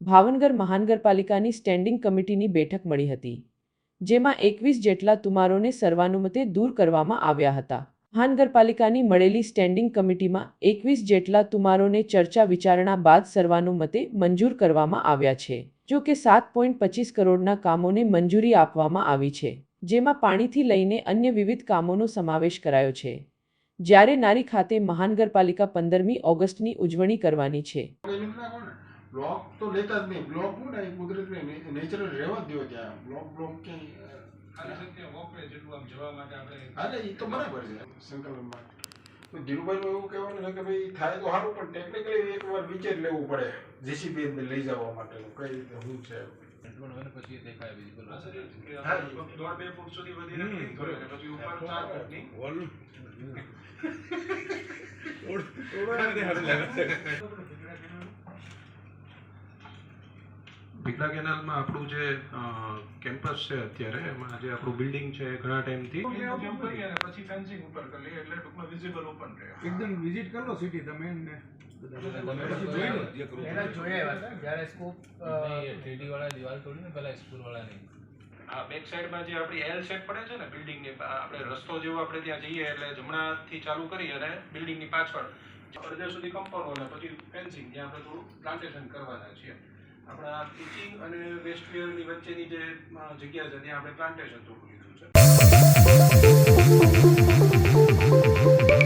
ભાવનગર મહાનગરપાલિકાની સ્ટેન્ડિંગ કમિટીની બેઠક મળી હતી, જેમાં એકવીસ જેટલા તુમારોને સર્વાનુમતે દૂર કરવામાં આવ્યા હતા. મહાનગરપાલિકાની મળેલી સ્ટેન્ડિંગ કમિટીમાં એકવીસ જેટલા તુમારોને ચર્ચા વિચારણા બાદ સર્વાનુમતે મંજૂર કરવામાં આવ્યા છે, જો કે સાત પોઈન્ટ પચીસ કરોડના કામોને મંજૂરી આપવામાં આવી છે, જેમાં પાણીથી લઈને અન્ય વિવિધ કામોનો સમાવેશ કરાયો છે. જ્યારે નારી ખાતે મહાનગરપાલિકા પંદરમી ઓગસ્ટની ઉજવણી કરવાની છે. બ્લોક તો લેતા જ નહીં. બ્લોક હું ને કુદરત નેચરલ રહેવા જ દો ત્યાં. બ્લોક બ્લોક ક્યાંય અરે એ તો બરાબર છે. સંકલનમાં. તો ધીરુભાઈનું એવું કહેવાનું છે કે ભાઈ થાય તો સારું પણ ટેકનિકલી એકવાર વિચાર લેવું પડે. જેસીબી અંદર લઈ જવા માટેનું. કઈ રીતે શું છે? પણ મને પછી દેખાય હા. લગભગ દોઢ બે ફૂટ સુધી વધીને clean પછી ઉપર ચાર ફૂટની ભીખડા કેનાલમાં આપણું જે કેમ્પસ છે અત્યારે એમાં જે આપણું બિલ્ડિંગ છે ઘણા ટાઈમથી. પછી ફેન્સિંગ ઉપર કરી લઈએ એટલે ટૂંકમાં વિઝિબલ ઓપન રહે. એકદમ વિઝિટ કરો સિટી તમે એમને. એના જોયા એવા હતા જ્યારે સ્કોપ નહીં, એ 3D વાળા દિવાલ તોડી ને સ્કૂલ વાળા નહીં આ બેક સાઈડમાં જે આપણી એલ શેપ પડે છે ને બિલ્ડિંગની આપણે રસ્તો જેવો આપણે ત્યાં જઈએ એટલે જમણાથી ચાલુ કરી અને બિલ્ડિંગની પાછળ. અડધે સુધી કમ્પાઉન્ડ અને પછી ફેન્સિંગ જ્યાં આપણે થોડું પ્લાન્ટેશન કરવાના છીએ. આપણા ટીચિંગ અને વેસ્ટની વચ્ચેની જે જગ્યા છે, ત્યાં આપણે પ્લાન્ટેશન થોડું લીધું છે.